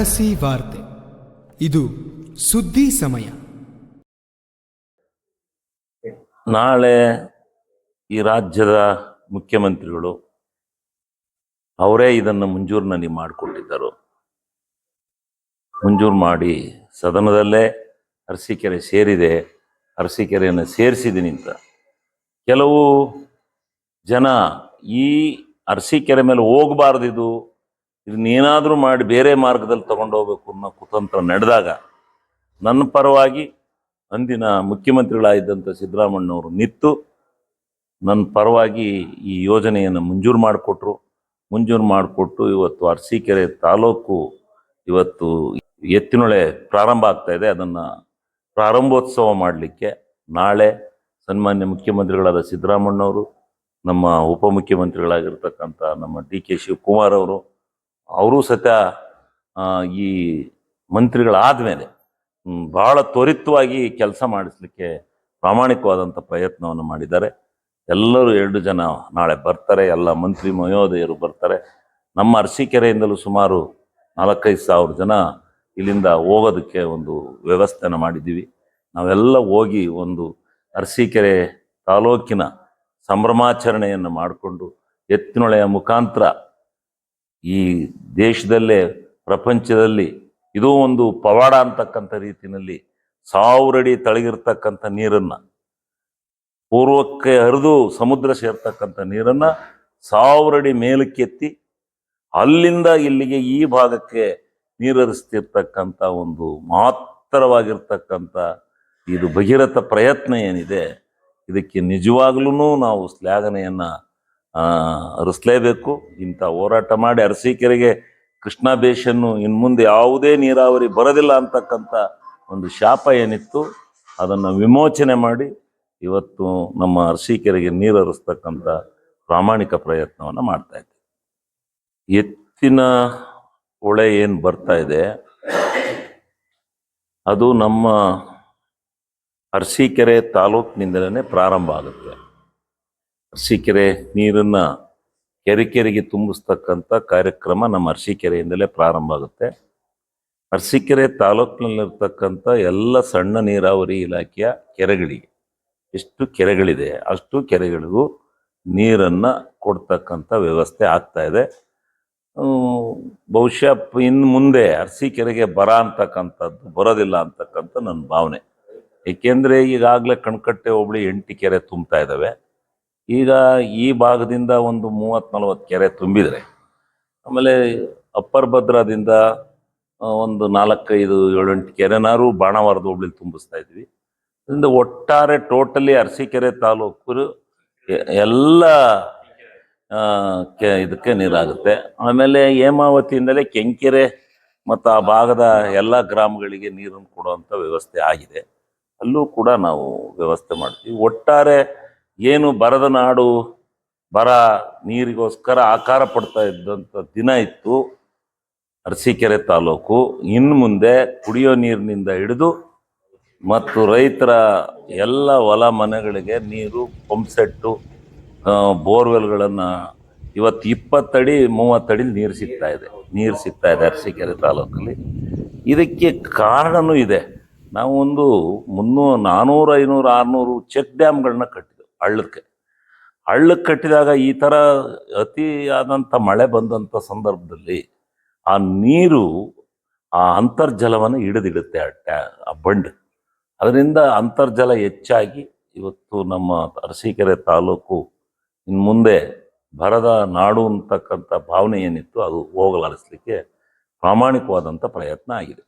ಅರಸಿ ವಾರ್ತೆ. ಇದು ಸುದ್ದಿ ಸಮಯ. ನಾಳೆ ಈ ರಾಜ್ಯದ ಮುಖ್ಯಮಂತ್ರಿಗಳು ಅವರೇ ಇದನ್ನು ಮುಂಜೂರಿನಲ್ಲಿ ಮಾಡಿಕೊಟ್ಟಿದ್ದರು. ಮುಂಜೂರು ಮಾಡಿ ಸದನದಲ್ಲೇ ಅರಸೀಕೆರೆ ಸೇರಿದೆ. ಅರಸೀಕೆರೆಯನ್ನು ಸೇರಿಸಿದ್ದೀನಿ ಅಂತ ಕೆಲವು ಜನ ಈ ಅರಸೀಕೆರೆ ಮೇಲೆ ಹೋಗಬಾರ್ದಿದು ಇದನ್ನೇನಾದರೂ ಮಾಡಿ ಬೇರೆ ಮಾರ್ಗದಲ್ಲಿ ತಗೊಂಡು ಹೋಗ್ಬೇಕು ಅನ್ನೋ ಕುತಂತ್ರ ನಡೆದಾಗ ನನ್ನ ಪರವಾಗಿ ಅಂದಿನ ಮುಖ್ಯಮಂತ್ರಿಗಳಾಗಿದ್ದಂಥ ಸಿದ್ದರಾಮಣ್ಣವರು ನಿಂತು ನನ್ನ ಪರವಾಗಿ ಈ ಯೋಜನೆಯನ್ನು ಮಂಜೂರು ಮಾಡಿಕೊಟ್ರು. ಮಂಜೂರು ಮಾಡಿಕೊಟ್ಟು ಇವತ್ತು ಅರಸೀಕೆರೆ ತಾಲೂಕು ಇವತ್ತು ಎತ್ತಿನೊಳೆ ಪ್ರಾರಂಭ ಆಗ್ತಾ ಇದೆ. ಅದನ್ನು ಪ್ರಾರಂಭೋತ್ಸವ ಮಾಡಲಿಕ್ಕೆ ನಾಳೆ ಸನ್ಮಾನ್ಯ ಮುಖ್ಯಮಂತ್ರಿಗಳಾದ ಸಿದ್ದರಾಮಣ್ಣವರು ನಮ್ಮ ಉಪಮುಖ್ಯಮಂತ್ರಿಗಳಾಗಿರ್ತಕ್ಕಂಥ ನಮ್ಮ ಡಿ ಕೆ ಶಿವಕುಮಾರ್ ಅವರು ಅವರು ಸತ ಈ ಮಂತ್ರಿಗಳಾದ ಮೇಲೆ ಬಹಳ ತ್ವರಿತವಾಗಿ ಕೆಲಸ ಮಾಡಿಸ್ಲಿಕ್ಕೆ ಪ್ರಾಮಾಣಿಕವಾದಂಥ ಪ್ರಯತ್ನವನ್ನು ಮಾಡಿದ್ದಾರೆ. ಎಲ್ಲರೂ ಎರಡು ಜನ ನಾಳೆ ಬರ್ತಾರೆ, ಎಲ್ಲ ಮಂತ್ರಿ ಮಹೋದಯರು ಬರ್ತಾರೆ. ನಮ್ಮ ಅರಸೀಕೆರೆಯಿಂದಲೂ ಸುಮಾರು ನಾಲ್ಕೈದು ಸಾವಿರ ಜನ ಇಲ್ಲಿಂದ ಹೋಗೋದಕ್ಕೆ ಒಂದು ವ್ಯವಸ್ಥೆನ ಮಾಡಿದ್ದೀವಿ. ನಾವೆಲ್ಲ ಹೋಗಿ ಒಂದು ಅರಸೀಕೆರೆ ತಾಲೂಕಿನ ಸಂಭ್ರಮಾಚರಣೆಯನ್ನು ಮಾಡಿಕೊಂಡು, ಎತ್ತಿನೊಳೆಯ ಮುಖಾಂತರ ಈ ದೇಶದಲ್ಲೇ, ಪ್ರಪಂಚದಲ್ಲಿ ಇದು ಒಂದು ಪವಾಡ ಅಂತಕ್ಕಂಥ ರೀತಿಯಲ್ಲಿ ಸಾವಿರಡಿ ತಳಗಿರ್ತಕ್ಕಂಥ ನೀರನ್ನು, ಪೂರ್ವಕ್ಕೆ ಹರಿದು ಸಮುದ್ರ ಸೇರ್ತಕ್ಕಂಥ ನೀರನ್ನು ಸಾವಿರಡಿ ಮೇಲಕ್ಕೆತ್ತಿ ಅಲ್ಲಿಂದ ಇಲ್ಲಿಗೆ ಈ ಭಾಗಕ್ಕೆ ನೀರರಿಸ್ತಿರ್ತಕ್ಕಂಥ ಒಂದು ಮಹತ್ತರವಾಗಿರ್ತಕ್ಕಂಥ ಇದು ಭಗೀರಥ ಪ್ರಯತ್ನ ಏನಿದೆ, ಇದಕ್ಕೆ ನಿಜವಾಗ್ಲೂ ನಾವು ಶ್ಲಾಘನೆಯನ್ನ ಹರಿಸ್ಲೇಬೇಕು ಇಂಥ ಹೋರಾಟ ಮಾಡಿ ಅರಸೀಕೆರೆಗೆ ಕೃಷ್ಣ ಬೇಷನ್ನು ಇನ್ನು ಮುಂದೆ ಯಾವುದೇ ನೀರಾವರಿ ಬರೋದಿಲ್ಲ ಅಂತಕ್ಕಂಥ ಒಂದು ಶಾಪ ಏನಿತ್ತು, ಅದನ್ನು ವಿಮೋಚನೆ ಮಾಡಿ ಇವತ್ತು ನಮ್ಮ ಅರಸೀಕೆರೆಗೆ ನೀರು ಹರಿಸ್ತಕ್ಕಂಥ ಪ್ರಾಮಾಣಿಕ ಪ್ರಯತ್ನವನ್ನು ಮಾಡ್ತಾ ಇದ್ದೀವಿ ಎತ್ತಿನ ಹೊಳೆ ಏನು ಬರ್ತಾ ಇದೆ, ಅದು ನಮ್ಮ ಅರಸೀಕೆರೆ ತಾಲೂಕಿನಿಂದಲೇ ಪ್ರಾರಂಭ ಆಗುತ್ತೆ. ಅರಸೀಕೆರೆ ನೀರನ್ನ ಕೆರೆ ಕೆರೆಗೆ ತುಂಬಿಸ್ತಕ್ಕಂಥ ಕಾರ್ಯಕ್ರಮ ನಮ್ಮ ಅರಸೀಕೆರೆಯಿಂದಲೇ ಪ್ರಾರಂಭ ಆಗುತ್ತೆ. ಅರಸೀಕೆರೆ ತಾಲೂಕಿನಲ್ಲಿರ್ತಕ್ಕಂಥ ಎಲ್ಲ ಸಣ್ಣ ನೀರಾವರಿ ಇಲಾಖೆಯ ಕೆರೆಗಳಿಗೆ, ಎಷ್ಟು ಕೆರೆಗಳಿದೆ, ಅಷ್ಟು ಕೆರೆಗಳಿಗೂ ನೀರನ್ನ ಕೊಡ್ತಕ್ಕಂಥ ವ್ಯವಸ್ಥೆ ಆಗ್ತಾ ಇದೆ. ಬಹುಶಃ ಇನ್ನು ಮುಂದೆ ಅರಸೀಕೆರೆಗೆ ಬರ ಅಂತಕ್ಕಂಥದ್ದು, ಬರೋದಿಲ್ಲ ಅಂತಕ್ಕಂಥ ನನ್ನ ಭಾವನೆ. ಏಕೆಂದರೆ ಈಗಾಗಲೇ ಕಣ್ಕಟ್ಟೆ ಹೋಬಳಿ ಎಂಟು ಕೆರೆ ತುಂಬ್ತಾ ಇದ್ದಾವೆ. ಈಗ ಈ ಭಾಗದಿಂದ ಒಂದು ಮೂವತ್ತು ನಲವತ್ತು ಕೆರೆ ತುಂಬಿದರೆ, ಆಮೇಲೆ ಅಪ್ಪರ್ ಭದ್ರಾದಿಂದ ಒಂದು ನಾಲ್ಕೈದು ಏಳೆಂಟು ಕೆರೆನಾರು ಬಾಣವಾರದ ಹೋಬಳಿ ತುಂಬಿಸ್ತಾ ಇದ್ವಿ. ಇದರಿಂದ ಒಟ್ಟಾರೆ ಟೋಟಲಿ ಅರಸೀಕೆರೆ ತಾಲೂಕು ಎಲ್ಲ ಕೆ, ಇದಕ್ಕೆ ನೀರಾಗುತ್ತೆ. ಆಮೇಲೆ ಹೇಮಾವತಿಯಿಂದಲೇ ಕೆಂಕೆರೆ ಮತ್ತು ಆ ಭಾಗದ ಎಲ್ಲ ಗ್ರಾಮಗಳಿಗೆ ನೀರನ್ನು ಕೊಡುವಂಥ ವ್ಯವಸ್ಥೆ ಆಗಿದೆ. ಅಲ್ಲೂ ಕೂಡ ನಾವು ವ್ಯವಸ್ಥೆ ಮಾಡ್ತೀವಿ. ಒಟ್ಟಾರೆ ಏನು ಬರದ ನಾಡು, ಬರ ನೀರಿಗೋಸ್ಕರ ಆಕಾರ ಪಡ್ತಾ ಇದ್ದಂಥ ದಿನ ಇತ್ತು ಅರಸೀಕೆರೆ ತಾಲೂಕು. ಇನ್ನು ಮುಂದೆ ಕುಡಿಯೋ ನೀರಿನಿಂದ ಹಿಡಿದು ಮತ್ತು ರೈತರ ಎಲ್ಲ ಹೊಲ ಮನೆಗಳಿಗೆ ನೀರು, ಪಂಪ್ ಸೆಟ್ಟು ಬೋರ್ವೆಲ್ಗಳನ್ನು ಇವತ್ತು ಇಪ್ಪತ್ತಡಿ ಮೂವತ್ತಡಿ ನೀರು ಸಿಗ್ತಾ ಇದೆ. ನೀರು ಸಿಗ್ತಾ ಇದೆ ಅರಸೀಕೆರೆ ತಾಲೂಕಲ್ಲಿ. ಇದಕ್ಕೆ ಕಾರಣನೂ ಇದೆ. ನಾವು ಒಂದು ಮುನ್ನೂರು ನಾನ್ನೂರು ಐನೂರು, ಆರುನೂರು ಚೆಕ್ ಡ್ಯಾಮ್ಗಳನ್ನ ಕಟ್ಟಿದ್ವಿ. ಹಳ್ಳಕ್ಕೆ. ಹಳ್ಳಕ್ಕೆ ಕಟ್ಟಿದಾಗ ಈ ಥರ ಅತಿಯಾದಂಥ ಮಳೆ ಬಂದಂಥ ಸಂದರ್ಭದಲ್ಲಿ ಆ ನೀರು, ಆ ಅಂತರ್ಜಲವನ್ನು ಹಿಡಿದಿಡುತ್ತೆ ಆ ಟ್ಯಾ, ಆ ಬಂಡ್. ಅದರಿಂದ ಅಂತರ್ಜಲ ಹೆಚ್ಚಾಗಿ ಇವತ್ತು ನಮ್ಮ ಅರಸೀಕೆರೆ ತಾಲೂಕು ಇನ್ನು ಮುಂದೆ ಬರದ ನಾಡು ಅಂತಕ್ಕಂಥ ಭಾವನೆ ಏನಿತ್ತು ಅದು ಹೋಗಲಾಡಿಸ್ಲಿಕ್ಕೆ ಪ್ರಾಮಾಣಿಕವಾದಂಥ ಪ್ರಯತ್ನ ಆಗಿದೆ.